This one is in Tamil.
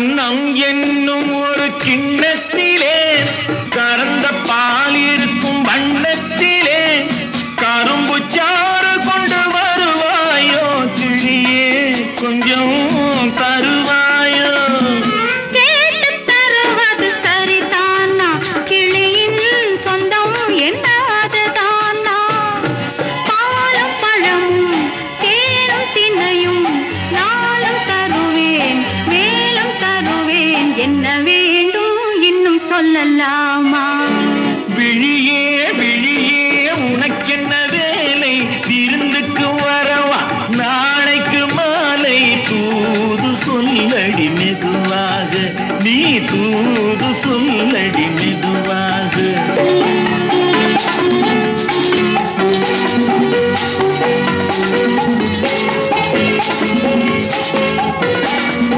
கண்ணம் என்னும் ஒரு சின்னத்திலே கறந்த பால் இருக்கும் வண்ணத்திலே கரும்பு சாறு கொண்டு வருவாயோ கிளியே கொஞ்சம் தரு. சொல்லலாமா? விழியே விழியே உனக்கென்ன வேலை விருந்துக்கு வரவா? நாளைக்கு மாலை தூது சொல்லடி மெதுவாக. நீ தூது சொல்லடி மெது